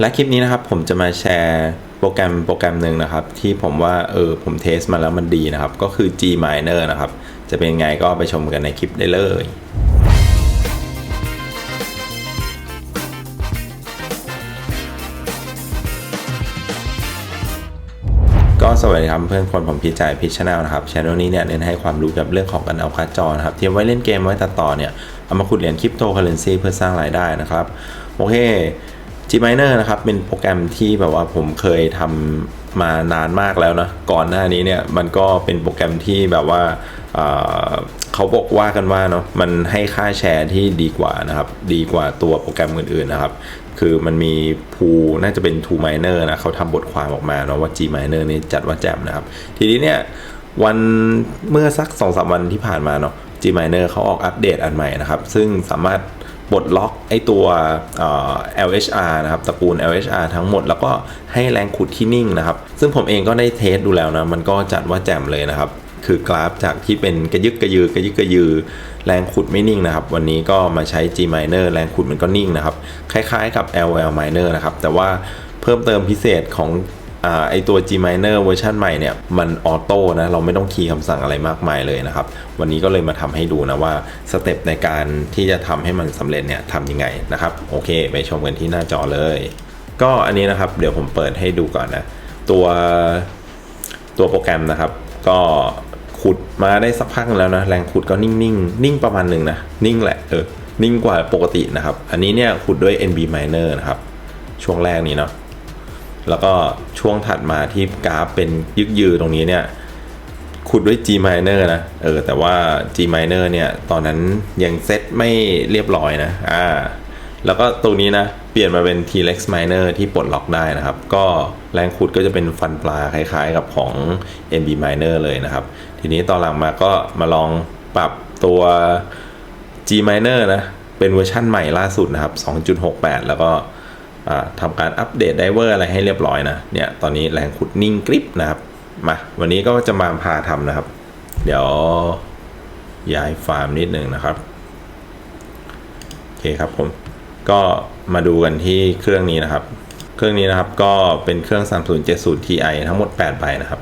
และคลิปนี้นะครับผมจะมาแชร์โปรแกรมโปรแกรมหนึ่งนะครับ ที่ผมว่าเออผมเทสมาแล้วมันดีนะครับ ก็คือ G Miner นะครับ จะเป็นไงก็ไปชมกันในคลิปได้เลยก็สวัสดีครับเพื่อนคนผมพีจ่ายพิชแนลนะครับช anel นี้เนี่ยเน้นให้ความรู้เกี่ยวกับเรื่องของการเอาการ์ดจอนะครับที่ไว้เล่นเกมไว้ตัดต่อเนี่ยเอามาขุดเหรียญคริปโตเคอเรนซีเพื่อสร้างรายได้นะครับ โอเค Gminer นะครับเป็นโปรแกรมที่แบบว่าผมเคยทำมานานมากแล้วนะ ก่อนหน้านี้เนี่ยมันก็เป็นโปรแกรมที่แบบว่าเเขาบอกว่ากันว่าเนาะมันให้ค่าแชร์ที่ดีกว่านะครับ ดีกว่าตัวโปรแกรมอื่นๆนะครับ คือมันมีพูน่าจะเป็น2 miner นะเขาทำบทความออกมาเนาะว่า G miner นี่จัดว่าแจ่มนะครับ ทีนี้เนี่ยวันเมื่อสัก2อสวันที่ผ่านมาเนาะ G miner เขาออกอัปเดตอันใหม่นะครับ ซึ่งสามารถ ปลดล็อกไอตัว LHR นะครับตระกูล LHR ทั้งหมด แล้วก็ให้แรงขุดที่นิ่งนะครับ ซึ่งผมเองก็ได้เทสดูแล้วนะ มันก็จัดว่าแจ่มเลยนะครับ คือกราฟจากที่เป็นกระยึกกระยือกระยึกกระยือ แรงขุดไม่นิ่งนะครับ วันนี้ก็มาใช้ G miner แรงขุดมันก็นิ่งนะครับ คล้ายๆกับ LL miner นะครับ แต่ว่าเพิ่มเติมพิเศษของ ไอตัว G miner เวอร์ชันใหม่เนี่ยมันออโต้นะเราไม่ต้องคีย์คำสั่งอะไรมากมายเลยนะครับ วันนี้ก็เลยมาทำให้ดูนะว่าสเต็ปในการที่จะทำให้มันสำเร็จเนี่ยทำยังไงนะครับ โอเค ไปชมกันที่หน้าจอเลย ก็อันนี้นะครับเดี๋ยวผมเปิดให้ดูก่อนนะ ตัวตัวโปรแกรมนะครับ ก็ขุดมาได้สักพักแล้วนะแรงขุดก็นิ่งๆนิ่งประมาณหนึ่งนะ นิ่งแหละเออนิ่งกว่าปกตินะครับ อันนี้เนี่ยขุดด้วย NB miner นะครับ ช่วงแรกนี้เนาะ แล้วก็ช่วงถัดมาที่กราฟเป็นยึกยือตรงนี้เนี่ยขุดด้วย G miner นะ เออ แต่ว่า G miner เนี่ย ตอนนั้นยังเซตไม่เรียบร้อยนะ อ่า แล้วก็ตรงนี้นะ เปลี่ยนมาเป็น T-Rex miner ที่ปลดล็อกได้นะครับ ก็แรงขุดก็จะเป็นฟันปลาคล้ายๆกับของ NB miner เลยนะครับ ทีนี้ตอนหลังมาก็มาลองปรับตัว G miner นะ เป็นเวอร์ชั่นใหม่ล่าสุดนะครับ 2.68 แล้วก็ ทำการอัปเดตไดเวอร์อะไรให้เรียบร้อยนะเนี่ยตอนนี้แรงขุดนิ่งกริปนะครับมาวันนี้ก็จะมาพาทำนะครับ เดี๋ยวย้ายฟาร์มนิดหนึ่งนะครับโอเคครับผมก็มาดูกันที่เครื่องนี้นะครับ เครื่องนี้นะครับก็เป็นเครื่อง3070 Ti ทั้งหมด 8 ใบนะครับ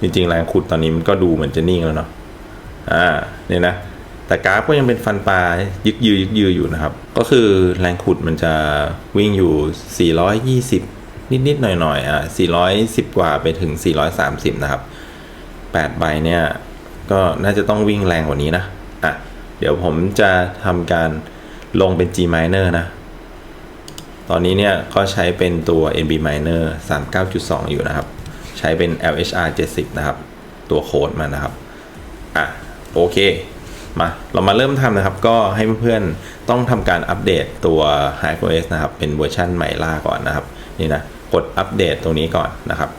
จริงๆ แรงขุดตอนนี้มันก็ดูเหมือนจะนิ่งแล้วเนาะอ่าเนี่ยนะ แต่กราฟก็ยังเป็นฟันปลายึกยือยึกยืออยู่นะครับ ก็คือแรงขุดมันจะวิ่งอยู่ 420 นิดๆหน่อยๆอะ410 กว่าไปถึง 430 นะครับ 8 ใบเนี่ย ก็น่าจะต้องวิ่งแรงกว่านี้นะ อะ เดี๋ยวผมจะทำการลงเป็น G miner นะ ตอนนี้เนี่ยก็ใช้เป็นตัว NB miner 39.2 อยู่นะครับ ใช้เป็น LHR 70 นะครับ ตัวโค้ดมันนะครับ อะ โอเค มาเรามาเริ่มทำนะครับ ก็ให้เพื่อนๆต้องทำการอัปเดตตัว HiveOS นะครับ เป็นเวอร์ชันใหม่ล่าก่อนนะครับ นี่นะ กดอัปเดตตรงนี้ก่อนนะครับ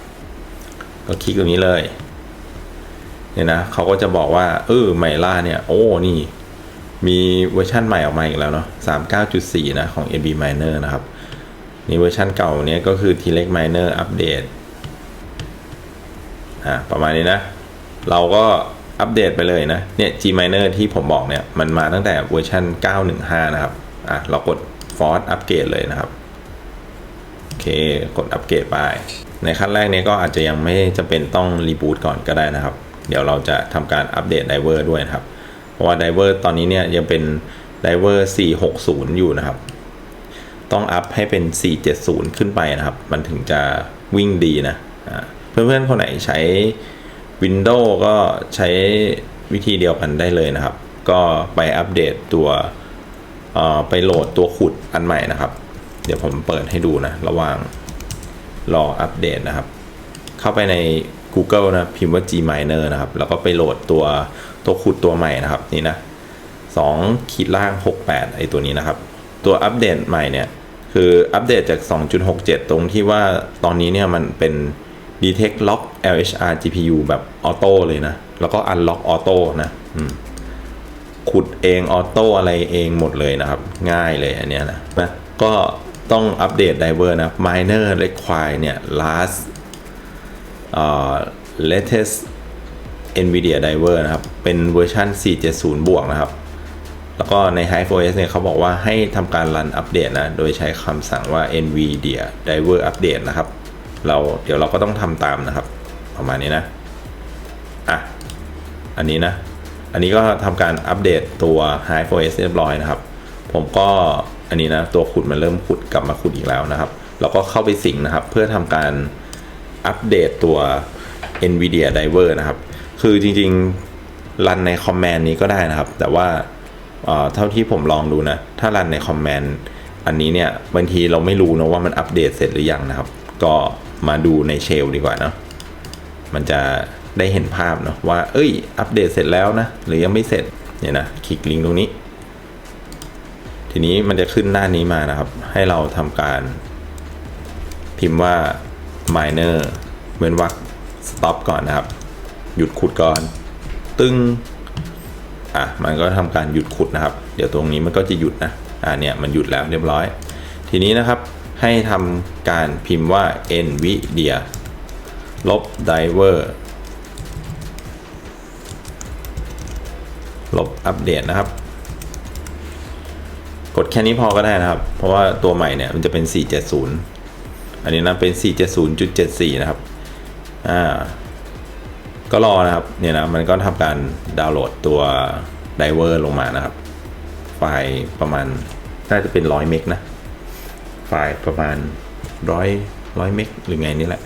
ก็คลิกตรงนี้เลยเนี่ยนะเขาก็จะบอกว่าเออใหม่ล่าเนี่ย โอ้ นี่ มีเวอร์ชันใหม่ออกมาอีกแล้วเนาะ39.4 นะ ของ NB Miner นะครับนี่เวอร์ชันเก่าเนี้ยก็คือ T-Rex Miner อัปเดตอ่าประมาณนี้นะ เราก็ อัปเดตไปเลยนะ เนี่ย G Miner ที่ผมบอกเนี่ย มันมาตั้งแต่เวอร์ชัน915 นะครับ อะ เรากด Force อัปเกรดเลยนะครับ โอเค กดอัปเกรดไป ในขั้นแรกเนี้ก็อาจจะยังไม่จำเป็นต้องรีบูตก่อนก็ได้นะครับ เดี๋ยวเราจะทำการอัปเดตไดเวอร์ด้วยนะครับ เพราะว่าไดเวอร์ตอนนี้เนี่ยยังเป็นไดเวอร์460 อยู่นะครับ ต้องอัพให้เป็น 470 ขึ้นไปนะครับ มันถึงจะวิ่งดีนะอ่าเพื่อนๆ คนไหนใช้ Windows ก็ใช้วิธีเดียวกันได้เลยนะครับ ก็ไปอัปเดตตัวไปโหลดตัวขุดอันใหม่นะครับ เดี๋ยวผมเปิดให้ดูนะ ระหว่างรออัปเดตนะครับ เข้าไปใน Google นะ พิมพ์ว่า Gminer นะครับ แล้วก็ไปโหลดตัวตัวขุดตัวใหม่นะครับนี่นะ2ขีดล่าง 68 ไอตัวนี้นะครับ ตัวอัปเดตใหม่เนี่ย คืออัปเดตจาก 2.67 ตรงที่ว่าตอนนี้เนี่ยมันเป็น detect lock LHR GPU แบบออโต้เลยนะ แล้วก็ unlock auto นะขุดเองออโต้อะไรเองหมดเลยนะครับ ง่ายเลยอันเนี้ยนะนะก็ต้องอัปเดตไดเวอร์นะ minor require เนี่ย last เอ่อ latest NVIDIA driver นะครับ เป็นเวอร์ชัน470 บวกนะครับ แล้วก็ใน HiveOS เนี่ยเขาบอกว่าให้ทำการรันอัปเดตนะ โดยใช้คำสั่งว่า nvidia driver update นะครับ เราเดี๋ยวเราก็ต้องทำตามนะครับ ประมาณนี้นะ อะ อันนี้นะ อันนี้ก็ทำการอัปเดตตัว HiveOS เรียบร้อยนะครับ ผมก็อันนี้นะตัวขุดมันเริ่มขุดกลับมาขุดอีกแล้วนะครับ เราก็เข้าไปสิงนะครับ เพื่อทำการอัปเดตตัว NVIDIA Driver นะครับ คือจริงๆ รันในคอมแมนด์นี้ก็ได้นะครับ แต่ว่าเอ่อเท่าที่ผมลองดูนะ ถ้ารันในคอมแมนด์อันนี้เนี่ยบางทีเราไม่รู้นะว่ามันอัปเดตเสร็จหรือยังนะครับ ก็ มาดูในเชลดีกว่าเนาะมันจะได้เห็นภาพเนาะว่า เอ้ย อัปเดตเสร็จแล้วนะ หรือยังไม่เสร็จเนี่ยนะคลิกลิงก์ตรงนี้ ทีนี้มันจะขึ้นหน้านี้มานะครับ ให้เราทำการ พิมพ์ว่า miner เว้นวรรค stop ก่อนนะครับ หยุดขุดก่อน ตึ้งอะมันก็ทำการหยุดขุดนะครับ เดี๋ยวตรงนี้มันก็จะหยุดนะอ่าเนี่ยมันหยุดแล้วเรียบร้อย ทีนี้นะครับ ให้ทำการพิมพ์ว่า nvidia ลบ driver ลบอัปเดตนะครับ กดแค่นี้พอก็ได้นะครับ เพราะว่าตัวใหม่เนี่ยมันจะเป็น 470 อันนี้นะเป็น 470.74 นะครับ อ่า ก็รอนะครับ เนี่ยนะ มันก็ทำการดาวน์โหลดตัวไดเวอร์ลงมานะครับ ไฟล์ประมาณ น่าจะเป็น 100 เมกนะ ไฟล์ประมาณ100 100เมกหรือไงนี่แหละ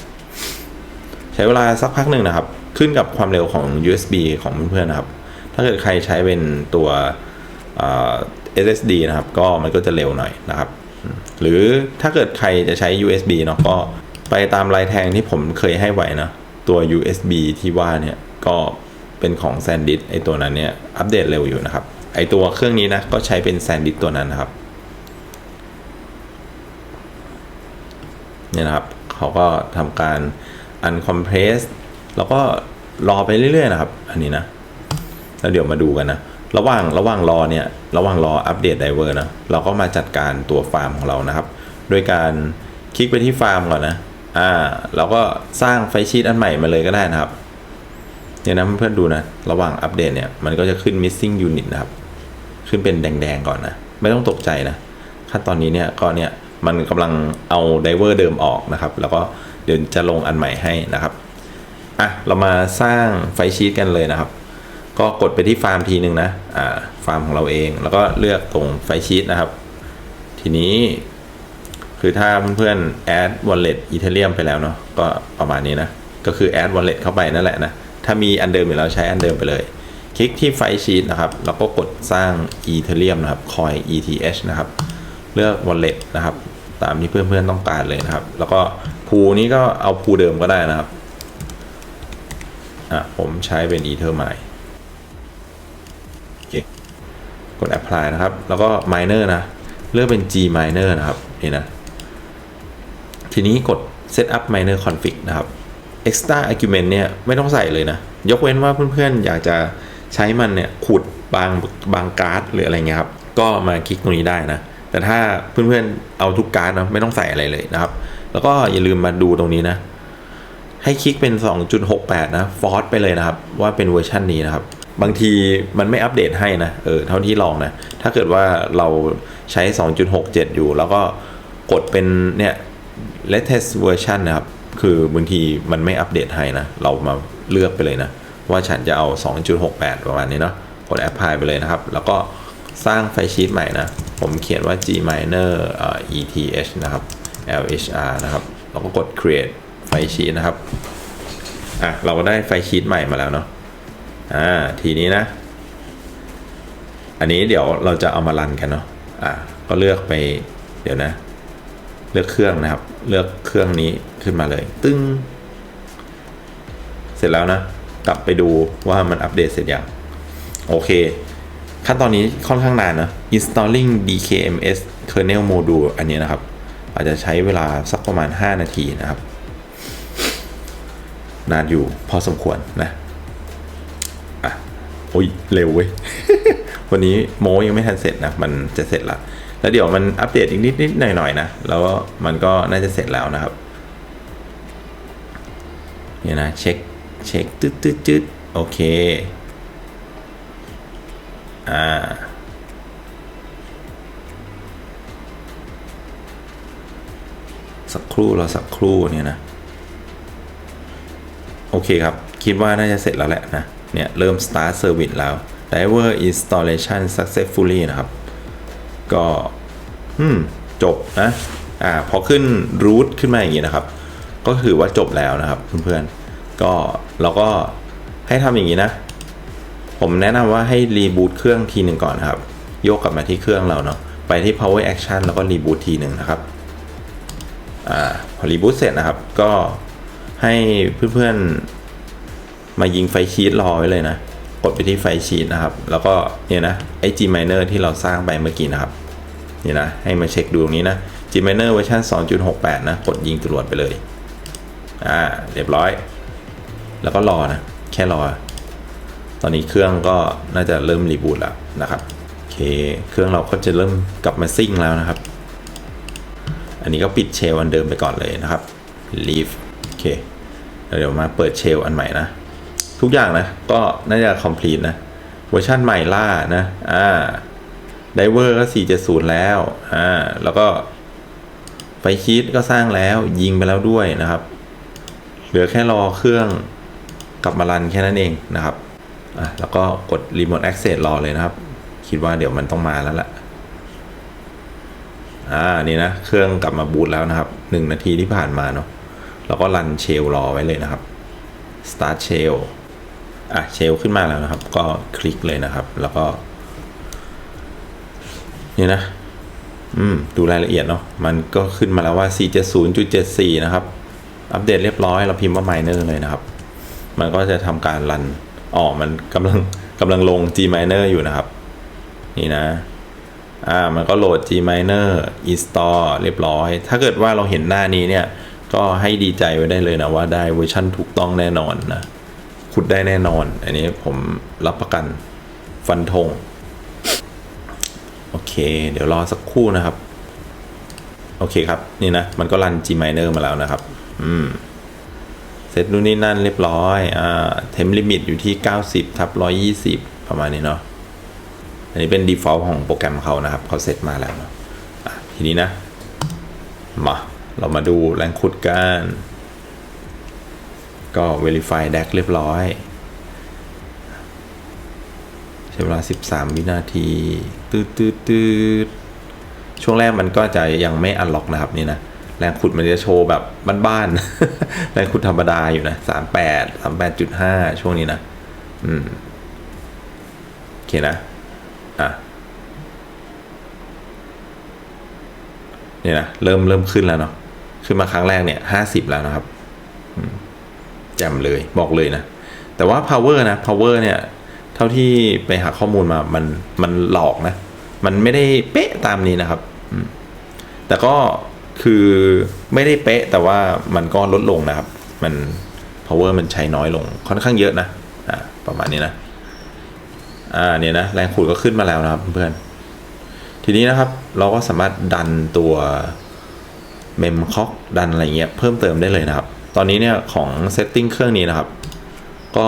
ใช้เวลาสักพักหนึ่งนะครับ ขึ้นกับความเร็วของ USB ของเพื่อนๆนะครับ ถ้าเกิดใครใช้เป็นตัว SSD นะครับ ก็มันก็จะเร็วหน่อยนะครับ หรือถ้าเกิดใครจะใช้ USB เนาะก็ไปตามลายแทงที่ผมเคยให้ไว้นะตัว USB ที่ว่าเนี่ยก็เป็นของ SanDisk ไอตัวนั้นเนี่ยอัปเดตเร็วอยู่นะครับ ไอตัวเครื่องนี้นะก็ใช้เป็น SanDisk ตัวนั้นนะครับ เนี่ยนะครับเขาก็ทำการ uncompress แล้วก็รอไปเรื่อยๆนะครับ อันนี้นะ แล้วเดี๋ยวมาดูกันนะ ระหว่างระหว่างรอเนี่ย ระหว่างรออัปเดตไดเวอร์นะ เราก็มาจัดการตัวฟาร์มของเรานะครับ โดยการคลิกไปที่ฟาร์มก่อนนะ อ่า เราก็สร้างไฟชีตอันใหม่มาเลยก็ได้นะครับ เนี่ยนะเพื่อนๆดูนะ ระหว่างอัปเดตเนี่ย มันก็จะขึ้น missing unit นะครับ ขึ้นเป็นแดงๆก่อนนะ ไม่ต้องตกใจนะ ขั้นตอนนี้เนี่ย ก็เนี่ย มันกำลังเอาไดเวอร์เดิมออกนะครับ แล้วก็เดี๋ยวจะลงอันใหม่ให้นะครับอะเรามาสร้างไฟชีตกันเลยนะครับ ก็กดไปที่ฟาร์มทีหนึ่งนะอ่าฟาร์มของเราเอง แล้วก็เลือกตรงไฟชีตนะครับ ทีนี้คือถ้าเพื่อนๆ add wallet ethereum ไปแล้วเนาะก็ประมาณนี้นะ ก็คือ add wallet เข้าไปนั่นแหละนะ ถ้ามีอันเดิมอยู่แล้วใช้อันเดิมไปเลย คลิกที่ไฟชีตนะครับ แล้วก็กดสร้าง ethereum นะครับ coin ETH นะครับ เลือก wallet นะครับ ตามที่เพื่อนๆต้องการเลยนะครับ แล้วก็พูนี้ก็เอาพูเดิมก็ได้นะครับอะผมใช้เป็น ether mine โอเคกด apply นะครับ แล้วก็ miner นะ เลือกเป็น g miner นะครับ นี่นะ ทีนี้กด setup miner config นะครับ extra argument เนี่ย ไม่ต้องใส่เลยนะ ยกเว้นว่าเพื่อนๆ อยากจะใช้มันเนี่ย ขุดบางบางการ์ดหรืออะไรเงี้ยครับ ก็มาคลิกตรงนี้ได้นะ แต่ถ้าเพื่อนๆเอาทุกการ์ดนะไม่ต้องใส่อะไรเลยนะครับ แล้วก็อย่าลืมมาดูตรงนี้นะ ให้คลิกเป็น 2.68 นะฟอร์สไปเลยนะครับ ว่าเป็นเวอร์ชันนี้นะครับ บางทีมันไม่อัปเดตให้นะเออเท่าที่ลองนะ ถ้าเกิดว่าเราใช้ 2.67 อยู่ แล้วก็กดเป็นเนี่ย latest version นะครับ คือบางทีมันไม่อัปเดตให้นะ เรามาเลือกไปเลยนะ ว่าฉันจะเอา 2.68 ประมาณนี้เนาะกด apply ไปเลยนะครับ แล้วก็สร้างไฟล์ชีตใหม่นะ ผมเขียนว่า gminer eth นะครับ lhr นะครับแล้วก็กด create ไฟชีตนะครับ อะ เราก็ได้ไฟชีตใหม่มาแล้วเนาะ อ่า ทีนี้นะ อันนี้เดี๋ยวเราจะเอามารันกันเนาะ อ่าก็เลือกไป เดี๋ยวนะ เลือกเครื่องนะครับ เลือกเครื่องนี้ขึ้นมาเลย ตึ้ง เสร็จแล้วนะ กลับไปดูว่ามันอัปเดตเสร็จยัง โอเค ขั้นตอนนี้ค่อนข้างนานนะ installing dkms kernel module อันนี้นะครับ อาจจะใช้เวลาสักประมาณ 5 นาทีนะครับ นานอยู่พอสมควรนะอะโอ้ยเร็วเว้ย วันนี้โมยังไม่ทันเสร็จนะ มันจะเสร็จละ แล้วเดี๋ยวมันอัปเดตอีกนิดนิดหน่อยหน่อยนะ แล้วมันก็น่าจะเสร็จแล้วนะครับ เนี่ยนะ เช็ค เช็คตึ๊ดตึ๊ดตึ๊ดโอเค อ่าสักครู่เราสักครู่เนี่ยนะ โอเคครับ คิดว่าน่าจะเสร็จแล้วแหละนะ เนี่ย เริ่ม start service แล้ว driver installation successfully นะครับ ก็ืมจบนะ อ่า พอขึ้น root ขึ้นมาอย่างนี้นะครับ ก็คือว่าจบแล้วนะครับเพื่อนๆ ก็เราก็ให้ทำอย่างนี้นะ ผมแนะนำว่าให้รีบูตเครื่องทีหนึ่งก่อนครับโยกกลับมาที่เครื่องเราเนาะไปที่ power action แล้วก็รีบูตทีหนึ่งนะครับอ่าพอรีบูตเสร็จนะครับ ก็ให้เพื่อนๆ มายิงไฟชีตรอไว้เลยนะ กดไปที่ไฟชีตนะครับ แล้วก็เนี่ยนะไอ้ Gminer ที่เราสร้างไปเมื่อกี้นะครับนี่นะให้มาเช็คดูตรงนี้นะ Gminer เวอร์ชัน2.68 นะ กดยิงจรวดไปเลย อ่า เรียบร้อย แล้วก็รอนะ แค่รอ อนนี้เครื่องก็น่าจะเริ่มรีบูตแล้วนะครับโอเคเครื่องเราก็จะเริ่มกลับมาซิ่งแล้วนะครับ อันนี้ก็ปิดเชลอันเดิมไปก่อนเลยนะครับ leave โอเคเดี๋ยวมาเปิดเชลอันใหม่นะ ทุกอย่างนะ ก็น่าจะ complete นะเวอร์ชันใหม่ล่านะอ่าไดเวอร์ก็ 470 แล้วอ่าแล้วก็ไฟชีตก็สร้างแล้วยิงไปแล้วด้วยนะครับ เหลือแค่รอเครื่องกลับมารันแค่นั้นเองนะครับ อะแล้วก็กด Remote Access รอเลยนะครับ คิดว่าเดี๋ยวมันต้องมาแล้วล่ะ อ่า นี่นะ เครื่องกลับมาบูตแล้วนะครับหนึ่งนาทีที่ผ่านมาเนาะ แล้วก็รันเชลรอไว้เลยนะครับ start shell อะ เชลขึ้นมาแล้วนะครับ ก็คลิกเลยนะครับ แล้วก็ นี่นะ อืม ดูรายละเอียดเนาะ มันก็ขึ้นมาแล้วว่า 470.74 นะครับ อัปเดตเรียบร้อย เราพิมพ์ว่า miner เลยนะครับ มันก็จะทำการรัน อ๋อมันกำลังกำลังลง Gminer อยู่นะครับ นี่นะ อ่า มันก็โหลด Gminer install เรียบร้อย ถ้าเกิดว่าเราเห็นหน้านี้เนี่ย ก็ให้ดีใจไว้ได้เลยนะว่าได้เวอร์ชั่นถูกต้องแน่นอนนะ ขุดได้แน่นอน อันนี้ผมรับประกันฟันธง โอเค เดี๋ยวรอสักครู่นะครับ โอเคครับ นี่นะ มันก็รัน Gminer มาแล้วนะครับ อืม เซตนู่นนี่นั่นเรียบร้อยอ่าเทมลิมิตอยู่ที่ 90ทับ120 ประมาณนี้เนาะอันนี้เป็น default ของโปรแกรมเขานะครับเขาเซตมาแล้วอะทีนี้นะมาเรามาดูแรงขุดกันก็ verify DAC เรียบร้อยใช้เวลา 13 วินาที ตืดตืดตืดช่วงแรกมันก็จะยังไม่อันล็อกนะครับนี่นะ แรงขุดมันจะโชว์แบบบ้านๆ แรงขุดธรรมดาอยู่นะ38 38.5ช่วงนี้นะ อืม โอเคนะ อะ เนี่ยนะ เริ่มเริ่มขึ้นแล้วเนาะ ขึ้นมาครั้งแรกเนี่ย50แล้วนะครับแจ่มเลยบอกเลยนะ แต่ว่า power นะ power เนี่ย เท่าที่ไปหาข้อมูลมา มัน มันหลอกนะ มันไม่ได้เป๊ะตามนี้นะครับ แต่ก็ คือไม่ได้เป๊ะแต่ว่ามันก็ลดลงนะครับ มัน power มันใช้น้อยลงค่อนข้างเยอะนะอ่าประมาณนี้นะอ่าเนี่ยนะแรงขุดก็ขึ้นมาแล้วนะครับเพื่อนทีนี้นะครับเราก็สามารถดันตัวเมมคอกดันอะไรเงี้ยเพิ่มเติมได้เลยนะครับ ตอนนี้เนี่ยของเซตติ้งเครื่องนี้นะครับ ก็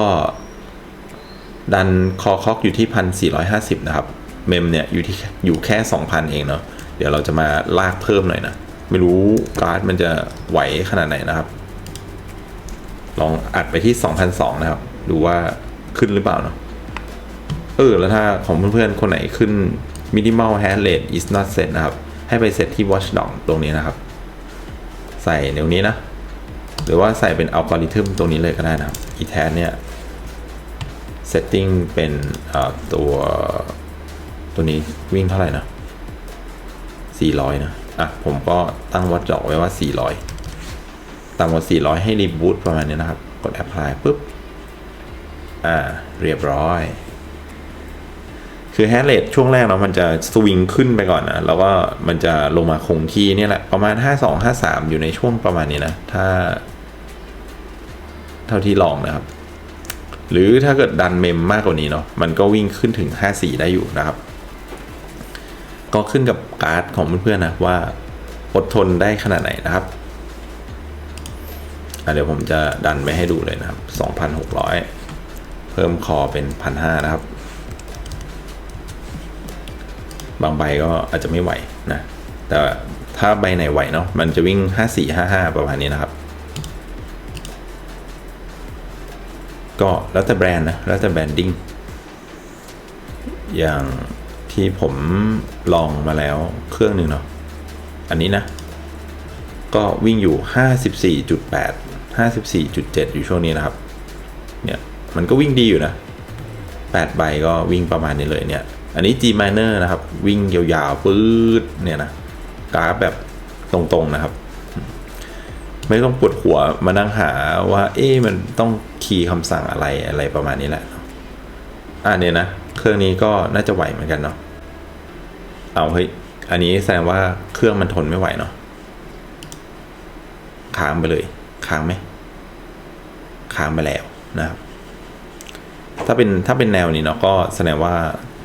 ดันคอคอกอยู่ที่พันสี่ร้อยห้าสิบนะครับ เมมเนี่ยอยู่ที่อยู่แค่สองพันเองเนาะเดี๋ยวเราจะมาลากเพิ่มหน่อยนะ ไม่รู้การ์ดมันจะไหวขนาดไหนนะครับ ลองอัดไปที่ 2,002 นะครับ ดูว่าขึ้นหรือเปล่าเนาะเออ แล้วถ้าของเพื่อนๆ คนไหนขึ้น minimal hash rate is not set นะครับ ให้ไปเซตที่ watchdog ตรงนี้นะครับ ใส่เดี๋ยวนี้นะ หรือว่าใส่เป็นอัลกอริทึมตรงนี้เลยก็ได้นะครับอีแทนเนี่ย setting เป็นตัวตัวนี้วิ่งเท่าไหร่นะ400 นะ อะผมก็ตั้งวัดดอกไว้ว่า 400 ต่ำกว่า 400 ให้รีบูตประมาณนี้นะครับ กด apply ปุ๊บ อ่า เรียบร้อย คือแฮ r เรทช่วงแรกเนาะมันจะสวิงขึ้นไปก่อนนะแล้วก็มันจะลงมาคงที่นี่แหละ ประมาณ 52 53 อยู่ในช่วงประมาณนี้นะ ถ้า เท่าที่ลองนะครับ หรือถ้าเกิดดันเมมมากกว่านี้เนาะมันก็วิ่งขึ้นถึง 54 ได้อยู่นะครับ ก็ขึ้นกับการ์ดของเพื่อนๆนะว่าอดทนได้ขนาดไหนนะครับเดี๋ยวผมจะดันไปให้ดูเลยนะครับ 2,600 เพิ่มคอเป็น 1,500 นะครับ บางใบก็อาจจะไม่ไหวนะ แต่ถ้าใบไหนไหวเนาะ มันจะวิ่ง 5455 ประมาณนี้นะครับ ก็แล้วแต่แบรนด์นะ แล้วแต่แบรนดิ้ง อย่าง ที่ผมลองมาแล้วเครื่องหนึ่งเนาะอันนี้นะ ก็วิ่งอยู่ 54.8 54.7 อยู่ช่วงนี้นะครับ เนี่ยมันก็วิ่งดีอยู่นะ 8 ใบก็วิ่งประมาณนี้เลยเนี่ย อันนี้ G minor นะครับ วิ่งยาวๆปื๊ดเนี่ยนะกราฟแบบตรงๆนะครับ ไม่ต้องปวดหัวมานั่งหาว่า เอ๊ะมันต้องคีย์คำสั่งอะไรอะไรประมาณนี้แหละอ่าเนี่ยนะ เครื่องนี้ก็น่าจะไหวเหมือนกันเนาะ เอาเฮ้ย อันนี้แสดงว่าเครื่องมันทนไม่ไหวเนาะค้างไปเลย ค้างไหมค้างไปแล้วนะครับถ้าเป็นถ้าเป็นแนวนี้เนาะก็แสดงว่า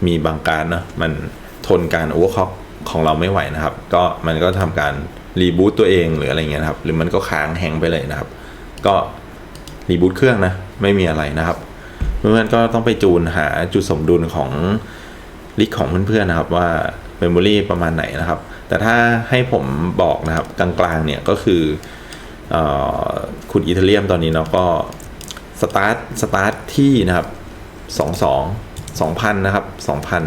มีบางการเนาะมันทนการโอเวอร์คล็อกของเราไม่ไหวนะครับ ก็มันก็ทำการรีบูตตัวเองหรืออะไรเงี้ยนะครับ หรือมันก็ค้างแฮงไปเลยนะครับ ก็รีบูตเครื่องนะ ไม่มีอะไรนะครับ เพื่อนๆก็ต้องไปจูนหาจุดสมดุลของลิกของเพื่อนๆนะครับว่า เมมโมรีประมาณไหนนะครับ แต่ถ้าให้ผมบอกนะครับกลางๆเนี่ยก็คือเออคุณอิตาเลียมตอนนี้เนาะก็สตาร์ทสตาร์ทที่นะครับสองสองสองพันนะครับสองพัน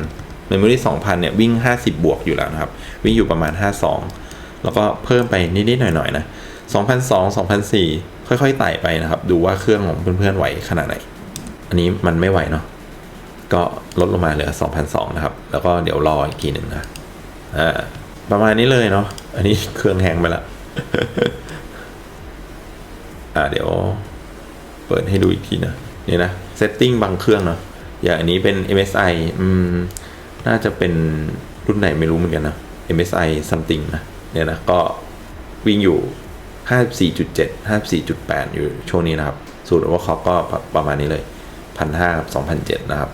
เมมโมรี่สองพันเนี่ยวิ่งห้าสิบบวกอยู่แล้วนะครับ วิ่งอยู่ประมาณห้าสองแล้วก็เพิ่มไปนิดๆหน่อยๆนะสองพันสองสองพันสี่ค่อยๆไต่ไปนะครับ ดูว่าเครื่องของเพื่อนๆไหวขนาดไหน อันนี้มันไม่ไหวเนาะ ก็ลดลงมาเหลือ2,002นะครับ แล้วก็เดี๋ยวรออีกทีหนึ่งนะอ่าประมาณนี้เลยเนาะอันนี้เครื่องแห้งไปละอ่าเดี๋ยวเปิดให้ดูอีกทีนะนี่นะเซตติ้งบางเครื่องเนาะอย่างอันนี้เป็น MSI อืมน่าจะเป็นรุ่นไหนไม่รู้เหมือนกันนะ MSI something นะเนี่ยนะก็วิ่งอยู่ 54.7 54.8 อยู่ช่วงนี้นะครับ สูตรโอเวอร์คล็อกก็ประมาณนี้เลย 1,500กับ2,007 นะครับ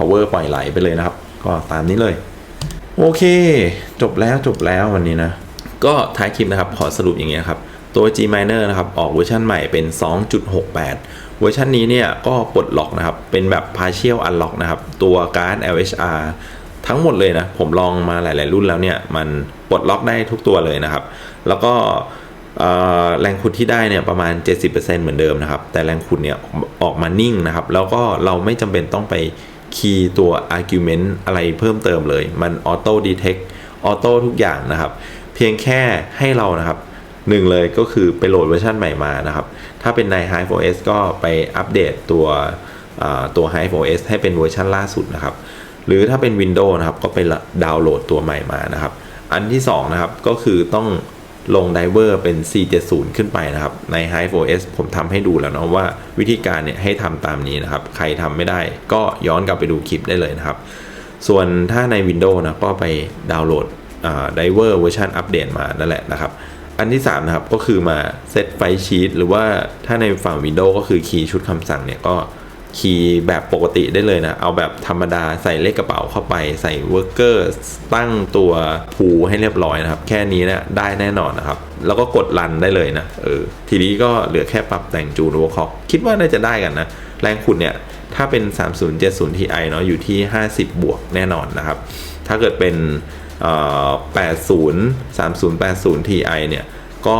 power ปล่อยไหลไปเลยนะครับ ก็ตามนี้เลย โอเค จบแล้วจบแล้ววันนี้นะ ก็ท้ายคลิปนะครับขอสรุปอย่างเงี้ยครับ ตัว G Miner นะครับ ออกเวอร์ชันใหม่เป็น 2.68 เวอร์ชันนี้เนี่ยก็ปลดล็อกนะครับ เป็นแบบ partial unlock นะครับ ตัวการ์ด LHR ทั้งหมดเลยนะ ผมลองมาหลาย ๆ รุ่นแล้วเนี่ย มันปลดล็อกได้ทุกตัวเลยนะครับ แล้วก็แรงขุดที่ได้เนี่ยประมาณ 70%เหมือนเดิมนะครับ แต่แรงขุดเนี่ยออกมานิ่งนะครับ แล้วก็เราไม่จำเป็นต้องไป คีย์ตัว argument อะไรเพิ่มเติมเลย มัน auto detect auto ทุกอย่างนะครับ เพียงแค่ให้เรานะครับหนึ่งเลยก็คือไปโหลดเวอร์ชันใหม่มานะครับ ถ้าเป็นใน Hive OS ก็ไปอัปเดตตัวตัว Hive OS ให้เป็นเวอร์ชันล่าสุดนะครับ หรือถ้าเป็น Windows นะครับก็ไปดาวน์โหลดตัวใหม่มานะครับ อันที่2นะครับก็คือต้อง ลงไดเวอร์เป็น470 ขึ้นไปนะครับ ใน Hive OS ผมทำให้ดูแล้วนะว่าวิธีการเนี่ยให้ทำตามนี้นะครับ ใครทำไม่ได้ก็ย้อนกลับไปดูคลิปได้เลยนะครับ ส่วนถ้าใน Windows นะก็ไปดาวน์โหลดไดเวอร์เวอร์ชันอัปเดตมานั่นแหละนะครับ อันที่ 3 นะครับก็คือมาเซตไฟชีตหรือว่าถ้าในฝั่ง Windows ก็คือคีย์ชุดคำสั่งเนี่ยก็ คีย์แบบปกติได้เลยนะ เอาแบบธรรมดาใส่เลขกระเป๋าเข้าไป ใส่เวอร์เกอร์ตั้งตัวผูให้เรียบร้อยนะครับ แค่นี้นี่ยได้แน่นอนนะครับ แล้วก็กดรันได้เลยนะเออทีนี้ก็เหลือแค่ปรับแต่งจูนโวคอกคิดว่าน่าจะได้กันนะ แรงขุดเนี่ย ถ้าเป็น 3070 Ti เนาะอยู่ที่ 50 บวกแน่นอนนะครับ ถ้าเกิดเป็นเอ่อ80 3080 Ti เนี่ยก็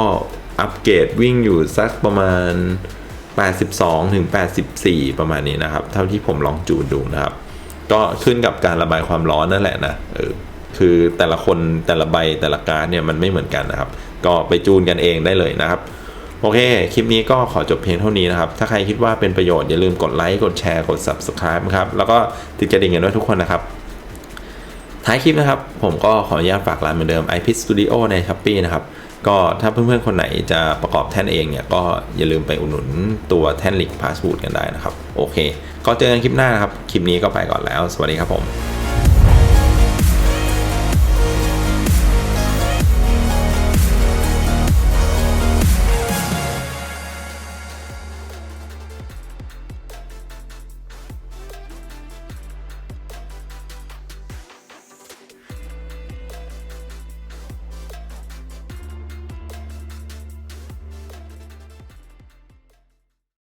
อัปเกรดวิ่งอยู่สักประมาณ 82 ถึง 84 ประมาณนี้นะครับ เท่าที่ผมลองจูนดูนะครับ ก็ขึ้นกับการระบายความร้อนนั่นแหละนะเออคือแต่ละคนแต่ละใบแต่ละการ์ดเนี่ยมันไม่เหมือนกันนะครับ ก็ไปจูนกันเองได้เลยนะครับโอเค คลิปนี้ก็ขอจบเพียงเท่านี้นะครับ ถ้าใครคิดว่าเป็นประโยชน์อย่าลืมกดไลค์ กดแชร์ กด Subscribe นะครับ แล้วก็ติดกระดิ่งกันด้วยทุกคนนะครับ ท้ายคลิปนะครับ ผมก็ขออนุญาตฝากร้านเหมือนเดิม iPit Studio ใน s h อ p e e นะครับ ก็ถ้าเพื่อนๆ คนไหนจะประกอบแท่นเองเนี่ย ก็อย่าลืมไปอุดหนุนตัวแท่นลิกพาสบูดกันได้นะครับ โอเค ก็เจอกันคลิปหน้านะครับ คลิปนี้ก็ไปก่อนแล้ว สวัสดีครับผม